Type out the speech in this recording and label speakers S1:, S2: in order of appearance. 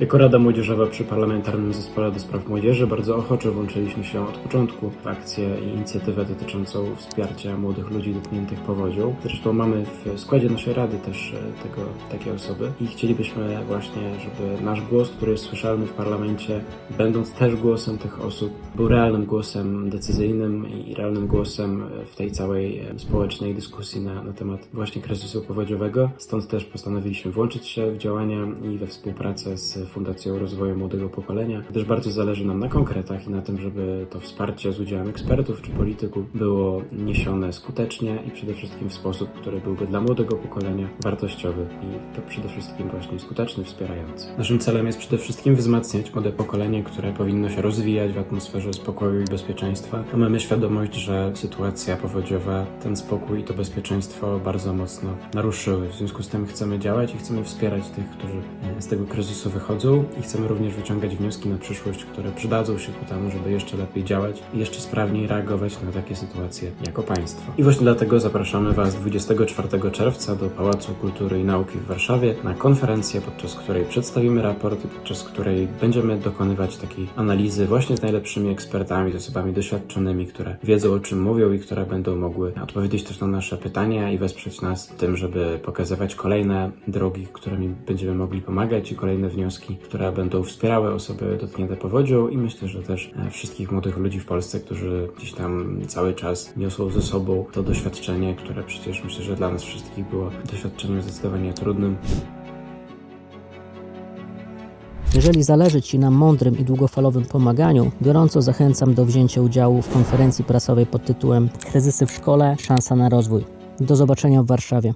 S1: Jako Rada Młodzieżowa przy Parlamentarnym Zespole do Spraw Młodzieży bardzo ochoczo włączyliśmy się od początku w akcję i inicjatywę dotyczącą wsparcia młodych ludzi dotkniętych powodzią. Zresztą mamy w składzie naszej Rady też e, tego, takie osoby i chcielibyśmy właśnie, żeby nasz głos, który jest słyszalny w parlamencie, będąc też głosem tych osób, był realnym głosem decyzyjnym i realnym głosem w tej całej e, społecznej dyskusji na, na temat właśnie kryzysu powodziowego. Stąd też postanowiliśmy włączyć się w działania i we współpracę z Fundacją Rozwoju Młodego Pokolenia, gdyż bardzo zależy nam na konkretach i na tym, żeby to wsparcie z udziałem ekspertów czy polityków było niesione skutecznie i przede wszystkim w sposób, który byłby dla młodego pokolenia wartościowy i to przede wszystkim właśnie skuteczny, wspierający. Naszym celem jest przede wszystkim wzmacniać młode pokolenie, które powinno się rozwijać w atmosferze spokoju i bezpieczeństwa, a mamy świadomość, że sytuacja powodziowa ten spokój i to bezpieczeństwo bardzo mocno naruszyły. W związku z tym chcemy działać i chcemy wspierać tych, którzy z tego kryzysu wychodzą i chcemy również wyciągać wnioski na przyszłość, które przydadzą się ku temu, żeby jeszcze lepiej działać i jeszcze sprawniej reagować na takie sytuacje jako państwo. I właśnie dlatego zapraszamy Was 24 czerwca do Pałacu Kultury i Nauki w Warszawie na konferencję, podczas której przedstawimy raport i podczas której będziemy dokonywać takiej analizy właśnie z najlepszymi ekspertami, z osobami doświadczonymi, które wiedzą o czym mówią i które będą mogły odpowiedzieć też na nasze pytania i wesprzeć nas w tym, żeby pokazywać kolejne drogi, którymi będziemy mogli pomagać i kolejne wnioski, które będą wspierały osoby dotknięte powodzią i myślę, że też e, wszystkich młodych ludzi w Polsce, którzy gdzieś tam cały czas niosą ze sobą to doświadczenie, które przecież myślę, że dla nas wszystkich było doświadczeniem zdecydowanie trudnym.
S2: Jeżeli zależy Ci na mądrym i długofalowym pomaganiu, gorąco zachęcam do wzięcia udziału w konferencji prasowej pod tytułem Kryzysy w szkole szansa na rozwój. Do zobaczenia w Warszawie.